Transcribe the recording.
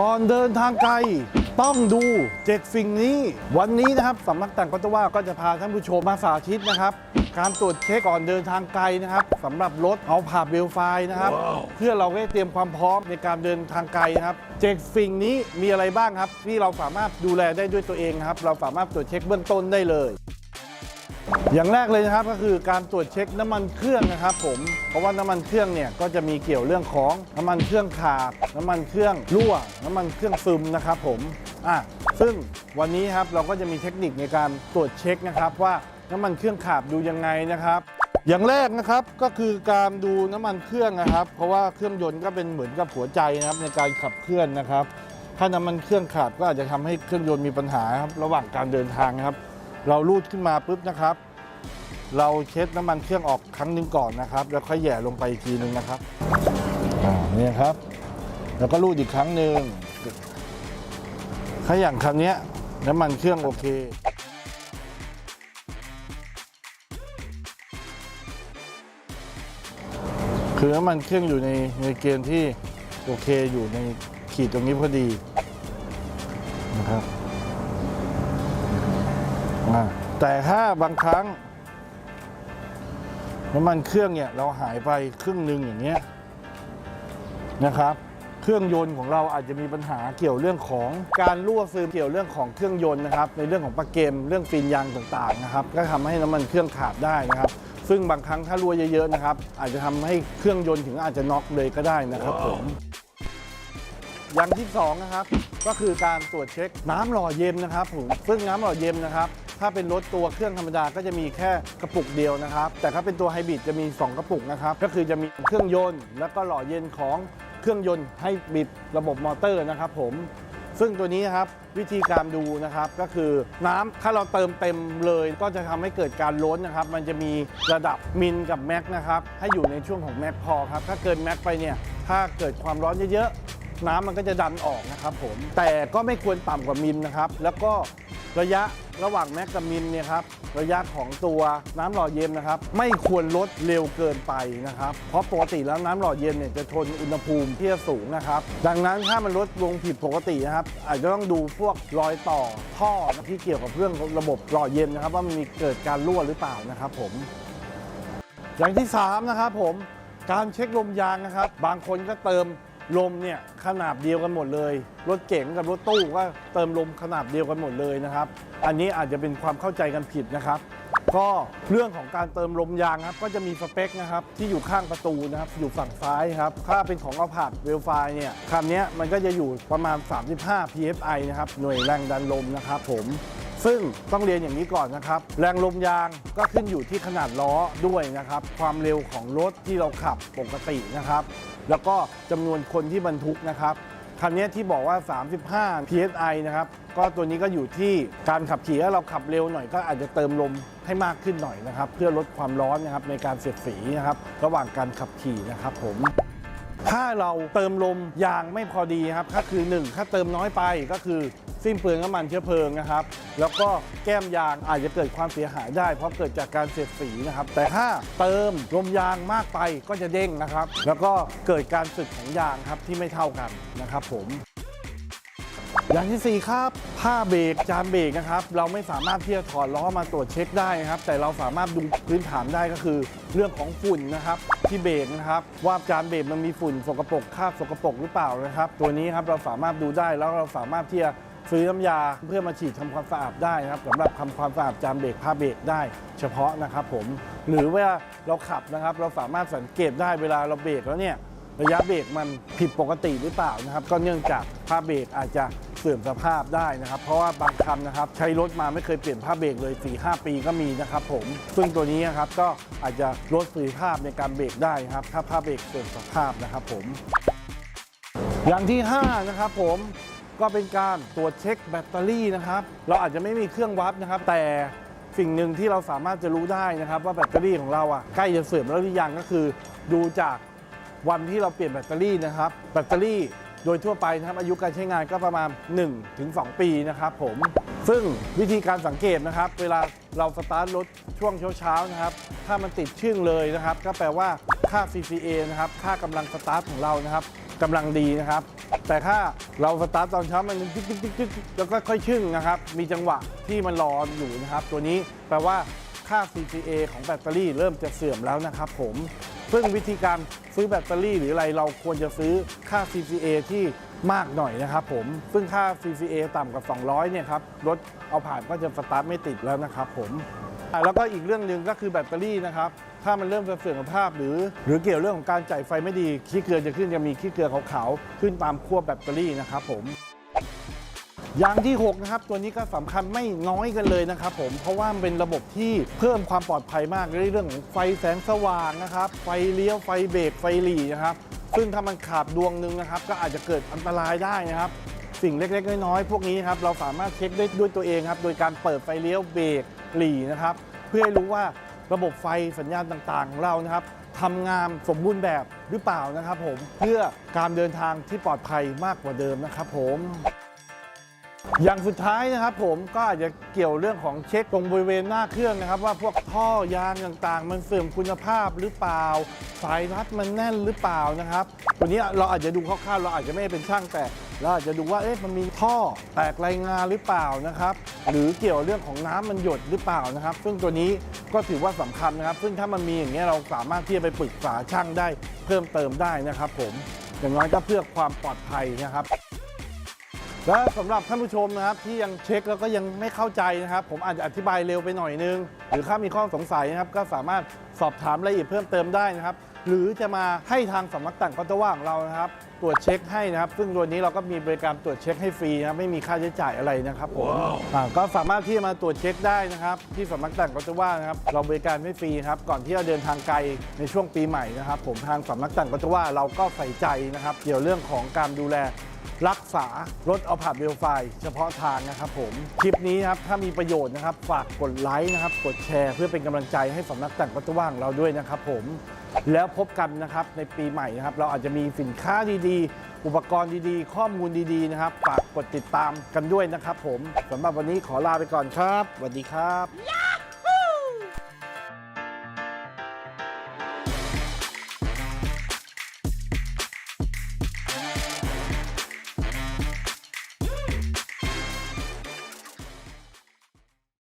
ก่อนเดินทางไกลต้องดูเจ็ดสิ่งนี้ วันนี้นะครับสำนักแต่งพัตว่าก็จะพาท่านผู้ชมมาสาธิตนะครับ การตรวจเช็คก่อนเดินทางไกลนะครับสำหรับรถเอาผ่าเบลไฟล์นะครับ เพื่อเราได้เตรียมความพร้อมในการเดินทางไกลนะครับเจ็ดสิ่งนี้มีอะไรบ้างครับ ที่เราสามารถดูแลได้ด้วยตัวเองนะครับ เราสามารถตรวจเช็คเบื้องต้นได้เลย อย่างแรกเลยนะครับก็คือการตรวจเช็คน้ำมันเครื่องนะครับ ผมเพราะว่าน้ำมันเครื่องเนี่ยก็จะมีเกี่ยวเรื่องของน้ำมันเครื่องขาดน้ำมันเครื่องรั่ว น้ำมันเครื่องซึมนะครับผมอะซึ่งวันนี้ครับเราก็จะมีเทคนิคในการตรวจเช็คนะครับ ว่าน้ำมันเครื่องขาดดูยังไงนะครับ อย่างแรกนะครับก็คือการดูน้ำมันเครื่องนะครับ เพราะว่าเครื่องยนต์ก็เป็นเหมือนกับหัวใจนะครับในการขับเคลื่อนนะครับ ถ้าน้ำมันเครื่องขาดก็อาจจะทำให้เครื่องยนต์มีปัญหาครับระหว่างการเดินทางนะครับ เราลูดขึ้นมาปุ๊บนะครับ เราเช็ดน้ำมันเครื่องออกครั้งหนึ่งก่อนนะครับ แล้วค่อยแหย่ลงไปอีกทีหนึ่งนะครับอ่าเนี่ยครับ แล้วก็รูดอีกครั้งหนึ่งถ้าอย่างคันเนี้ยน้ำมันเครื่องโอเค คือน้ำมันเครื่องอยู่ในในเกณฑ์ที่โอเคอยู่ในขีดตรงนี้พอดีนะครับอ่าแต่ถ้าบางครั้ง น้ำมันเครื่องเนี่ยเราหายไปครึ่งหนึ่งอย่างเงี้ยนะครับ เครื่องยนต์ของเราอาจจะมีปัญหาเกี่ยวเรื่องของการรั่วซึมเกี่ยวเรื่องของเครื่องยนต์นะครับ ในเรื่องของปลั๊กเกมเรื่องฟินยางต่างๆนะครับ ก็ทำให้น้ำมันเครื่องขาดได้นะครับ ซึ่งบางครั้งถ้ารั่วเยอะๆนะครับ อาจจะทำให้เครื่องยนต์ถึงอาจจะน็อกเลยก็ได้นะครับผมอย่างที่สองนะครับก็คือการตรวจเช็คน้ำหล่อเย็นนะครับผมซึ่งน้ำหล่อเย็นนะครับ ถ้าเป็นรถตัวเครื่องธรรมดาก็จะมีแค่กระปุกเดียวนะครับ แต่ถ้าเป็นตัวไฮบริดจะมี 2 กระปุกนะครับ ก็คือจะมีเครื่องยนต์ แล้วก็หล่อเย็นของเครื่องยนต์ให้บิดระบบมอเตอร์นะครับผมซึ่งตัวนี้ครับวิธีการดูนะครับก็คือน้ำถ้าเราเติมเต็มเลย ก็จะทำให้เกิดการล้นนะครับ มันจะมีระดับมินกับแม็กนะครับให้อยู่ในช่วงของแม็กพอครับถ้าเกินแม็กไปเนี่ยถ้าเกิดความร้อนเยอะ น้ำมันก็จะดันออกนะครับผมแต่ก็ไม่ควรต่ำกว่ามิลนะครับ แล้วก็ระยะระหว่างแม็กกับมิลเนี่ยครับระยะของตัวน้ำหล่อเย็นนะครับ ไม่ควรลดเร็วเกินไปนะครับ เพราะปกติแล้วน้ำหล่อเย็นเนี่ยจะทนอุณหภูมิที่จะสูงนะครับ ดังนั้นถ้ามันลดลงผิดปกตินะครับ อาจจะต้องดูพวกรอยต่อท่อที่เกี่ยวกับเรื่องระบบหล่อเย็นนะครับ ว่ามันมีเกิดการรั่วหรือเปล่านะครับผม อย่างที่3นะครับผมการเช็คลมยางนะครับ บางคนก็เติม ลมเนี่ยขนาดเดียวกันหมดเลย รถเก๋งกับรถตู้ก็เติมลมขนาดเดียวกันหมดเลยนะครับ อันนี้อาจจะเป็นความเข้าใจกันผิดนะครับ ก็เรื่องของการเติมลมยางครับก็จะมีสเปคนะครับที่อยู่ข้างประตูนะครับอยู่ฝั่งซ้ายครับถ้าเป็นของเอาผาดเวลไฟเนี่ยคันนี้มันก็จะอยู่ประมาณ 35 psi นะครับหน่วยแรงดันลมนะครับผม ซึ่งต้องเรียนอย่างนี้ก่อนนะครับ แรงลมยางก็ขึ้นอยู่ที่ขนาดล้อด้วยนะครับ ความเร็วของรถที่เราขับปกตินะครับ แล้วก็จำนวนคนที่บรรทุกนะครับคันนี้ที่บอกว่า 35 psi นะครับ ก็ตัวนี้ก็อยู่ที่การขับขี่ถ้าเราขับเร็วหน่อยก็อาจจะเติมลมให้มากขึ้นหน่อยนะครับ เพื่อลดความร้อนนะครับในการเสียดสีนะครับ ระหว่างการขับขี่นะครับผมถ้าเราเติมลมยางไม่พอดีครับก็คือ 1 ถ้าเติมน้อยไปก็คือ สิ้นเปลืองน้ำมันเชื้อเพลิงนะครับ แล้วก็แก้มยางอาจจะเกิดความเสียหายได้ เพราะเกิดจากการเสียดสีนะครับ แต่ถ้าเติมลมยางมากไปก็จะเด้งนะครับ แล้วก็เกิดการสึกของยางครับที่ไม่เท่ากันนะครับ ผมอย่างที่ 4 ครับ ผ้าเบรกจานเบรกนะครับ เราไม่สามารถที่จะถอดล้อมาตรวจเช็คได้นะครับ แต่เราสามารถดูพื้นฐานได้ก็คือ เรื่องของฝุ่นนะครับ ที่เบรกนะครับ ว่าจานเบรกมันมีฝุ่นสกปรกคราบสกปรกหรือเปล่านะครับ ตัวนี้ครับเราสามารถดูได้แล้วเราสามารถที่จะ ซื้อน้ำยาเพื่อมาฉีดทำความสะอาดได้นะครับสำหรับทำความสะอาดจานเบรกผ้าเบรกได้ เฉพาะนะครับผมหรือว่าเราขับนะครับ เราสามารถสังเกตได้เวลาเราเบรกแล้วเนี่ยระยะเบรกมันผิดปกติหรือเปล่านะครับ ก็เนื่องจากผ้าเบรกอาจจะเสื่อมสภาพได้นะครับ เพราะว่าบางคันนะครับใช้รถมาไม่เคยเปลี่ยนผ้าเบรกเลย 4-5 ปีก็มีนะครับผมซึ่งตัวนี้นะครับก็อาจจะลดประสิทธิภาพในการเบรกได้นะครับ ถ้าผ้าเบรกเสื่อมสภาพนะครับผมอย่างที่ 5 นะครับผม ก็เป็นการตรวจเช็คแบตเตอรี่นะครับ เราอาจจะไม่มีเครื่องวัดนะครับ แต่สิ่งหนึ่งที่เราสามารถจะรู้ได้นะครับ ว่าแบตเตอรี่ของเราอะใกล้จะเสื่อมแล้วหรือยังก็คือ ดูจากวันที่เราเปลี่ยนแบตเตอรี่นะครับ แบตเตอรี่โดยทั่วไปนะครับอายุการใช้งานก็ประมาณ 1-2 ปีนะครับผม ซึ่งวิธีการสังเกตนะครับ เวลาเราสตาร์ทรถช่วงเช้าๆนะครับ ถ้ามันติดชึ่งเลยนะครับ ก็แปลว่าค่า CCA นะครับ ค่ากำลังสตาร์ทของเรานะครับ กำลังดีนะครับ แต่ถ้าเราสตาร์ทตอนเช้ามันติ๊กติ๊กติ๊กแล้วก็ค่อยชึ่งนะครับ มีจังหวะที่มันรออยู่นะครับ ตัวนี้แปลว่าค่า CCA ของแบตเตอรี่เริ่มจะเสื่อมแล้วนะครับผม ซึ่งวิธีการซื้อแบตเตอรี่หรืออะไรเราควรจะซื้อค่า CCA ที่มากหน่อยนะครับผม ซึ่งค่า CCA ต่ำกว่า 200 เนี่ยครับ รถเอาผ่านก็จะสตาร์ทไม่ติดแล้วนะครับผม แล้วก็อีกเรื่องหนึ่งก็คือแบตเตอรี่นะครับ ถ้ามันเริ่มเสื่อมสภาพหรือ หรือเกี่ยวเรื่องของการจ่ายไฟไม่ดีขี้เกลือจะขึ้นจะมีขี้เกลือขาวๆขึ้นตามขั้วแบตเตอรี่นะครับผมยางที่ 6 นะครับ ตัวนี้ก็สำคัญไม่น้อยกันเลยนะครับผมเพราะว่ามันเป็นระบบที่เพิ่มความปลอดภัยมากในเรื่องของไฟแสงสว่างนะครับ ไฟเลี้ยวไฟเบรกไฟหลีนะครับ ซึ่งถ้ามันขาดดวงหนึ่งนะครับ ก็อาจจะเกิดอันตรายได้นะครับ สิ่งเล็กๆน้อยๆพวกนี้ครับเราสามารถเช็คได้ด้วยตัวเองครับ โดยการเปิดไฟเลี้ยวเบรกหลีนะครับ เพื่อให้รู้ว่า ระบบไฟสัญญาณต่างๆ ของเรานะครับทำงานสมบูรณ์แบบหรือเปล่านะครับผมเพื่อการเดินทางที่ปลอดภัยมากกว่าเดิมนะครับผม อย่างสุดท้ายนะครับผมก็อาจจะเกี่ยวเรื่องของเช็คตรงบริเวณหน้าเครื่องนะครับ ว่าพวกท่อยางต่างๆ มันเสื่อมคุณภาพหรือเปล่า สายรัดมันแน่นหรือเปล่านะครับตัวนี้เราอาจจะดูคร่าวๆ เราอาจจะไม่ได้เป็นช่างแต่เราอาจจะดูว่าเอ๊ะมันมีท่อแตกรายงานหรือเปล่านะครับ หรือเกี่ยวเรื่องของน้ำมันหยดหรือเปล่านะครับ ซึ่งตัวนี้ก็ถือว่าสำคัญนะครับ ซึ่งถ้ามันมีอย่างนี้ยเราสามารถที่จะไปปรึกษาช่างได้เพิ่มเติมได้นะครับ ผมอย่างน้อยก็เพื่อความปลอดภัยนะครับ และสำหรับท่านผู้ชมนะครับที่ยังเช็คแล้วก็ยังไม่เข้าใจนะครับ ผมอาจจะอธิบายเร็วไปหน่อยนึง หรือถ้ามีข้อสงสัยนะครับ ก็สามารถสอบถามรายละเอียดเพิ่มเติมได้นะครับ หรือจะมาให้ทางสำนักต่างคอนโตว่างเรานะครับ ตรวจเช็คให้นะครับ ซึ่งตัวนี้เราก็มีบริการตรวจเช็คให้ฟรีนะครับไม่มีค่าใช้จ่ายอะไรนะครับผมอ่าก็สามารถที่จะมาตรวจเช็คได้นะครับ ที่สำนักต่างคอนโตว่างนะครับเราบริการให้ฟรีครับก่อนที่จะเดินทางไกลในช่วงปีใหม่นะครับ ผมทางสำนักต่างคอนโตว่าเราก็ใส่ใจนะครับ เกี่ยวเรื่องของการดูแล รักษารถเอาผาดเวลไฟเฉพาะทางนะครับผม คลิปนี้นะครับถ้ามีประโยชน์นะครับ ฝากกดไลค์นะครับ กดแชร์เพื่อเป็นกำลังใจให้สำนักแต่งวัตว่างเราด้วยนะครับผม แล้วพบกันนะครับในปีใหม่นะครับ เราอาจจะมีสินค้าดีๆ อุปกรณ์ดีๆ ข้อมูลดีๆนะครับ ฝากกดติดตามกันด้วยนะครับผมสำหรับวันนี้ขอลาไปก่อนครับสวัสดีครับ